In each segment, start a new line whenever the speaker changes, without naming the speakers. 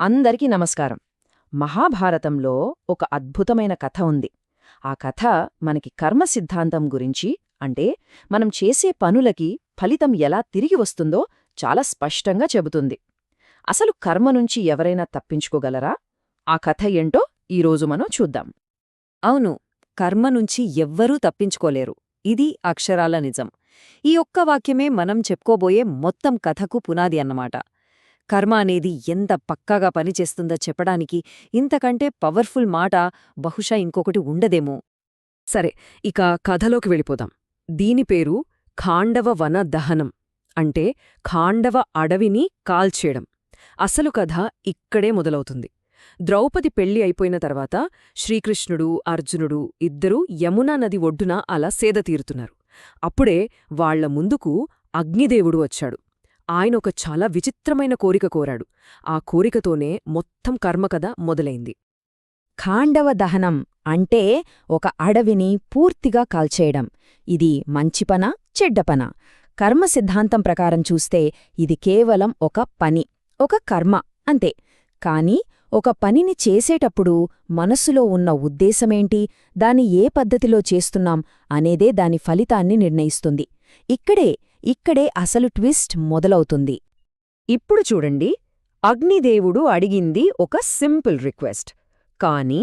అందరికీ నమస్కారం. మహాభారతంలో ఒక అద్భుతమైన కథ ఉంది. ఆ కథ మనకి కర్మ సిద్ధాంతం గురించి అంటే మనం చేసే పనులకి ఫలితం ఎలా తిరిగి వస్తుందో చాలా స్పష్టంగా చెబుతుంది. అసలు కర్మ నుంచి ఎవరైనా తప్పించుకోగలరా? ఆ కథ ఏంటో ఈరోజు మనం చూద్దాం.
అవును కర్మ నుంచి ఎవ్వరూ తప్పించుకోలేరు. ఇది అక్షరాల నిజం. ఈ ఒక్క వాక్యమే మనం చెప్పుకోబోయే మొత్తం కథకు పునాది అన్నమాట. కర్మ అనేది ఎంత పక్కాగా పనిచేస్తుందో చెప్పడానికి ఇంతకంటే పవర్ఫుల్ మాట బహుశా ఇంకొకటి ఉండదేమో.
సరే ఇక కథలోకి వెళ్ళిపోదాం. దీని పేరు ఖాండవ వన దహనం అంటే ఖాండవ అడవిని కాల్చేయడం. అసలు కథ ఇక్కడే మొదలవుతుంది. ద్రౌపది పెళ్ళి అయిపోయిన తర్వాత శ్రీకృష్ణుడు అర్జునుడు ఇద్దరూ యమునా నది ఒడ్డున అలా సేద తీరుతున్నారు. అప్పుడే వాళ్ళ ముందుకు అగ్నిదేవుడు వచ్చాడు. ఆయన ఒక చాలా విచిత్రమైన కోరిక కోరాడు. ఆ కోరికతోనే మొత్తం కర్మకథ మొదలైంది.
ఖాండవ దహనం అంటే ఒక అడవిని పూర్తిగా కాల్చేయడం. ఇది మంచిపన చెడ్డపన కర్మ సిద్ధాంతం ప్రకారం చూస్తే ఇది కేవలం ఒక పని ఒక కర్మ అంతే. కాని ఒక పనిని చేసేటప్పుడు మనస్సులో ఉన్న ఉద్దేశమేంటి దాన్ని ఏ పద్ధతిలో చేస్తున్నాం అనేదే దాని ఫలితాన్ని నిర్ణయిస్తుంది. ఇక్కడే ఇక్కడే అసలు ట్విస్ట్ మొదలవుతుంది.
ఇప్పుడు చూడండి అగ్నిదేవుడు అడిగింది ఒక సింపుల్ రిక్వెస్ట్. కాని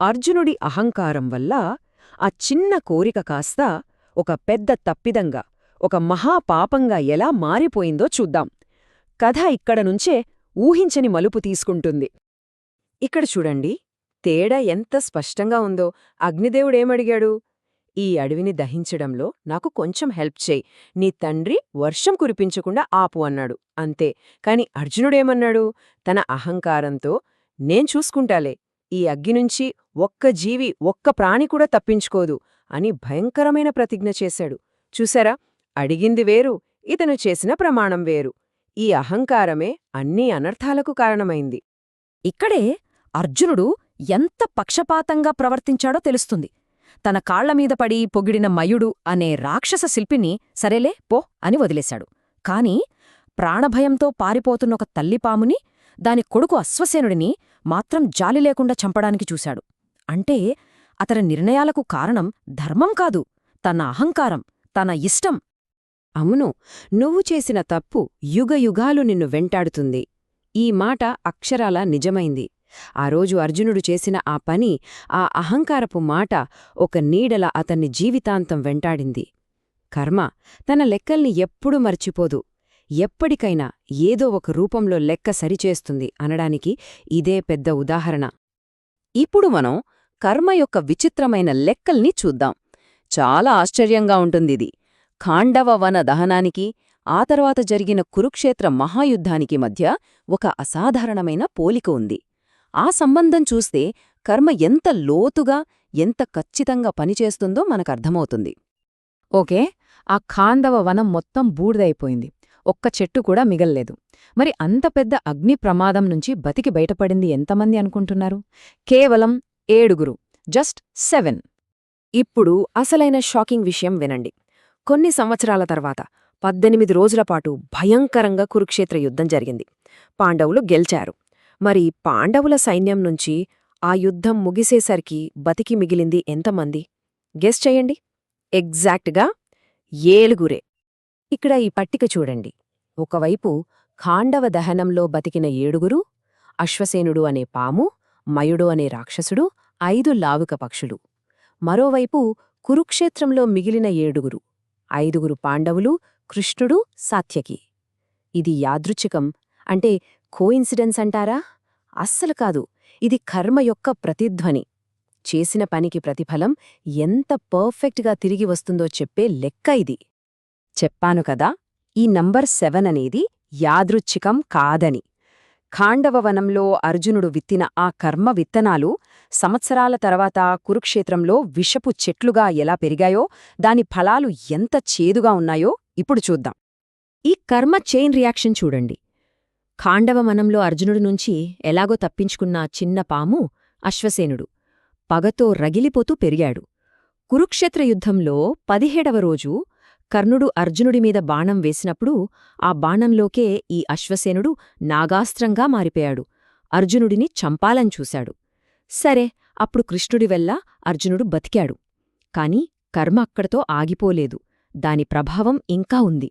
అర్జునుడి అహంకారం వల్ల ఆ చిన్న కోరిక కాస్త ఒక పెద్ద తప్పిదంగా ఒక మహాపాపంగా ఎలా మారిపోయిందో చూద్దాం. కథ ఇక్కడ నుంచే ఊహించని మలుపు తీసుకుంటుంది. ఇక్కడ చూడండి తేడా ఎంత స్పష్టంగా ఉందో. అగ్నిదేవుడేమడిగాడు ఈ అడవిని దహించడంలో నాకు కొంచెం హెల్ప్ చేయి. నీ తండ్రి వర్షం కురిపించకుండా ఆపు అన్నాడు. అంతే. కాని అర్జునుడేమన్నాడు? తన అహంకారంతో నేను చూసుకుంటాలే. ఈ అగ్గినుంచి ఒక్క జీవి ఒక్క ప్రాణి కూడా తప్పించుకోదు అని భయంకరమైన ప్రతిజ్ఞ చేశాడు. చూసారా అడిగింది వేరు ఇతను చేసిన ప్రమాణం వేరు. ఈ అహంకారమే అన్ని అనర్థాలకు కారణమైంది.
ఇక్కడే అర్జునుడు ఎంత పక్షపాతంగా ప్రవర్తించాడో తెలుస్తుంది. తన కాళ్ళమీద పడి పొగిడిన మయుడు అనే రాక్షస శిల్పిని సరేలే పో అని వదిలేశాడు. కాని ప్రాణభయంతో పారిపోతున్న ఒక తల్లిపాముని దాని కొడుకు అశ్వసేనుడిని మాత్రం జాలి లేకుండా చంపడానికి చూశాడు. అంటే అతని నిర్ణయాలకు కారణం ధర్మం కాదు తన అహంకారం తన ఇష్టం.
అవును నువ్వు చేసిన తప్పు యుగయుగాలు నిన్ను వెంటాడుతుంది. ఈ మాట అక్షరాల నిజమైంది. ఆ రోజు అర్జునుడు చేసిన ఆ పని ఆ అహంకారపు మాట ఒక నీడల అతన్ని జీవితాంతం వెంటాడింది. కర్మ తన లెక్కల్ని ఎప్పుడూ మర్చిపోదు. ఎప్పటికైనా ఏదో ఒక రూపంలో లెక్క సరిచేస్తుంది అనడానికి ఇదే పెద్ద ఉదాహరణ. ఇప్పుడు మనం కర్మ యొక్క విచిత్రమైన లెక్కల్ని చూద్దాం. చాలా ఆశ్చర్యంగా ఉంటుందిది. ఖాండవ వన దహనానికి ఆ తర్వాత జరిగిన కురుక్షేత్ర మహాయుద్ధానికి మధ్య ఒక అసాధారణమైన పోలిక ఉంది. ఆ సంబంధం చూస్తే కర్మ ఎంత లోతుగా ఎంత ఖచ్చితంగా పనిచేస్తుందో మనకర్థమవుతుంది
ఓకే? ఆ ఖాందవ వనం మొత్తం బూడిదైపోయింది. ఒక్క చెట్టు కూడా మిగల్లేదు. మరి అంత పెద్ద అగ్ని ప్రమాదం నుంచి బతికి బయటపడింది ఎంతమంది అనుకుంటున్నారు? కేవలం ఏడుగురు. Just seven.
ఇప్పుడు అసలైన షాకింగ్ విషయం వినండి. కొన్ని సంవత్సరాల తర్వాత పద్దెనిమిది రోజులపాటు భయంకరంగా కురుక్షేత్ర యుద్ధం జరిగింది. పాండవులు గెలిచారు. మరి పాండవుల సైన్యం నుంచి ఆ యుద్ధం ముగిసేసరికి బతికి మిగిలింది ఎంతమంది? గెస్ చేయండి. ఎగ్జాక్ట్గా ఏలుగురే. ఇక్కడ ఈ పట్టిక చూడండి. ఒకవైపు ఖాండవ దహనంలో బతికిన ఏడుగురు అశ్వసేనుడు అనే పాము మయుడు అనే రాక్షసుడు ఐదు లావుక పక్షులు. మరోవైపు కురుక్షేత్రంలో మిగిలిన ఏడుగురు ఐదుగురు పాండవులు కృష్ణుడు సాత్యకి. ఇది యాదృచ్ఛికం. అంటే కోయిన్సిడెన్స్ అంటారా? అస్సలు కాదు. ఇది కర్మ యొక్క ప్రతిధ్వని. చేసిన పనికి ప్రతిఫలం ఎంత పర్ఫెక్ట్గా తిరిగి వస్తుందో చెప్పే లెక్క ఇది. చెప్పాను కదా ఈ నంబర్ సెవెన్ అనేది యాదృచ్ఛికం కాదని. ఖాండవవనంలో అర్జునుడు విత్తిన ఆ కర్మ విత్తనాలు సంవత్సరాల తర్వాత కురుక్షేత్రంలో విషపు చెట్లుగా ఎలా పెరిగాయో దాని ఫలాలు ఎంత చేదుగా ఉన్నాయో ఇప్పుడు చూద్దాం. ఈ కర్మ చైన్ రియాక్షన్ చూడండి. ఖాండవమనంలో అర్జునుడి నుంచి ఎలాగో తప్పించుకున్న చిన్న పాము అశ్వసేనుడు. పగతో రగిలిపోతూ పెరిగాడు. కురుక్షేత్ర యుద్ధంలో పదిహేడవ రోజు కర్ణుడు అర్జునుడిమీద బాణం వేసినప్పుడు ఆ బాణంలోకే ఈ అశ్వసేనుడు నాగాస్త్రంగా మారిపోయాడు. అర్జునుడిని చంపాలని చూశాడు. సరే అప్పుడు కృష్ణుడి వల్ల అర్జునుడు బతికాడు. కాని కర్మ అక్కడతో ఆగిపోలేదు. దాని ప్రభావం ఇంకా ఉంది.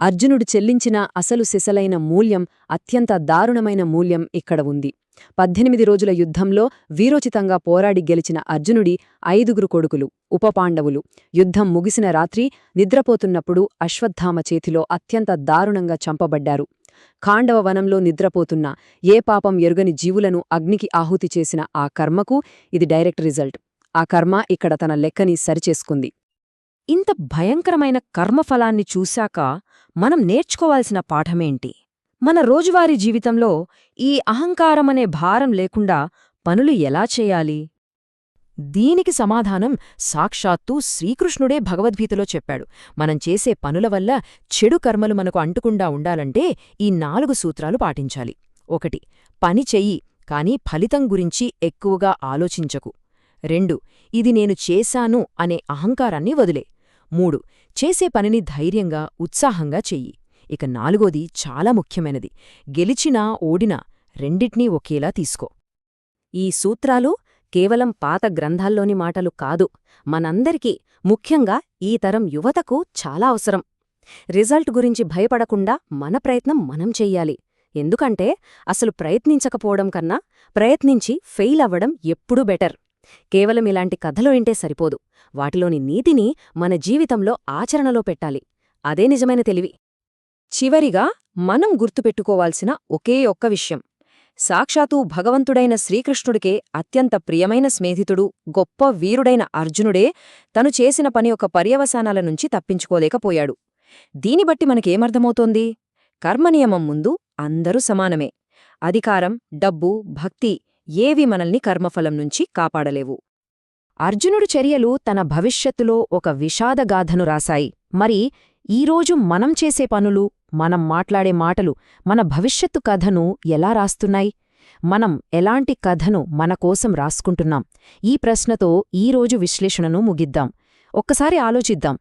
అర్జునుడు చెల్లించిన అసలు సిసలైన మూల్యం అత్యంత దారుణమైన మూల్యం ఇక్కడ ఉంది. పద్దెనిమిది రోజుల యుద్ధంలో వీరోచితంగా పోరాడి గెలిచిన అర్జునుడి ఐదుగురు కొడుకులు ఉపపాండవులు. యుద్ధం ముగిసిన రాత్రి నిద్రపోతున్నప్పుడు అశ్వత్థామ చేతిలో అత్యంత దారుణంగా చంపబడ్డారు. ఖాండవ వనంలో నిద్రపోతున్న ఏ పాపం ఎరుగని జీవులను అగ్నికి ఆహుతి చేసిన ఆ కర్మకు ఇది డైరెక్ట్ రిజల్ట్. ఆ కర్మ ఇక్కడ తన లెక్కని సరిచేసుకుంది. ఇంత భయంకరమైన కర్మఫలాన్ని చూశాక మనం నేర్చుకోవాల్సిన పాఠమేంటి? మన రోజువారీ జీవితంలో ఈ అహంకారమనే భారం లేకుండా పనులు ఎలా చేయాలి?
దీనికి సమాధానం సాక్షాత్తూ శ్రీకృష్ణుడే భగవద్గీతలో చెప్పాడు. మనం చేసే పనుల వల్ల చెడు కర్మలు మనకు అంటుకుండా ఉండాలంటే ఈ నాలుగు సూత్రాలు పాటించాలి. ఒకటి పని చెయ్యి కాని ఫలితం గురించి ఎక్కువగా ఆలోచించకు. రెండు ఇది నేను చేశాను అనే అహంకారాన్ని వదిలే. మూడు చేసే పనిని ధైర్యంగా ఉత్సాహంగా చెయ్యి. ఇక నాలుగోది చాలా ముఖ్యమైనది. గెలిచినా ఓడినా రెండిట్నీ ఒకేలా తీసుకో.
ఈ సూత్రాలు కేవలం పాత గ్రంథాల్లోని మాటలు కాదు మనందరికీ ముఖ్యంగా ఈ తరం యువతకు చాలా అవసరం. రిజల్ట్ గురించి భయపడకుండా మన ప్రయత్నం మనం చెయ్యాలి. ఎందుకంటే అసలు ప్రయత్నించకపోవడం కన్నా ప్రయత్నించి ఫెయిల్ అవ్వడం ఎప్పుడూ బెటర్. కేవలం ఇలాంటి కథలు వింటే సరిపోదు. వాటిలోని నీతిని మన జీవితంలో ఆచరణలో పెట్టాలి. అదే నిజమైన తెలివి. చివరిగా మనం గుర్తుపెట్టుకోవాల్సిన ఒకే ఒక్క విషయం. సాక్షాతూ భగవంతుడైన శ్రీకృష్ణుడికే అత్యంత ప్రియమైన స్నేహితుడు గొప్ప వీరుడైన అర్జునుడే తను చేసిన పని ఒక పర్యవసానాల నుంచి తప్పించుకోలేకపోయాడు. దీని బట్టి మనకేమర్థమవుతోంది? కర్మనియమం ముందు అందరూ సమానమే. అధికారం డబ్బు భక్తి ఏవి మనల్ని కర్మఫలం నుంచి కాపాడలేవు.
అర్జునుడు చర్యలు తన భవిష్యత్తులో ఒక విషాదగాథను రాశాయి. మరి ఈరోజు మనం చేసే పనులు మనం మాట్లాడే మాటలు మన భవిష్యత్తు కథను ఎలా రాస్తున్నాయి? మనం ఎలాంటి కథను మన కోసం రాసుకుంటున్నాం? ఈ ప్రశ్నతో ఈరోజు విశ్లేషణను ముగిద్దాం. ఒక్కసారి ఆలోచిద్దాం.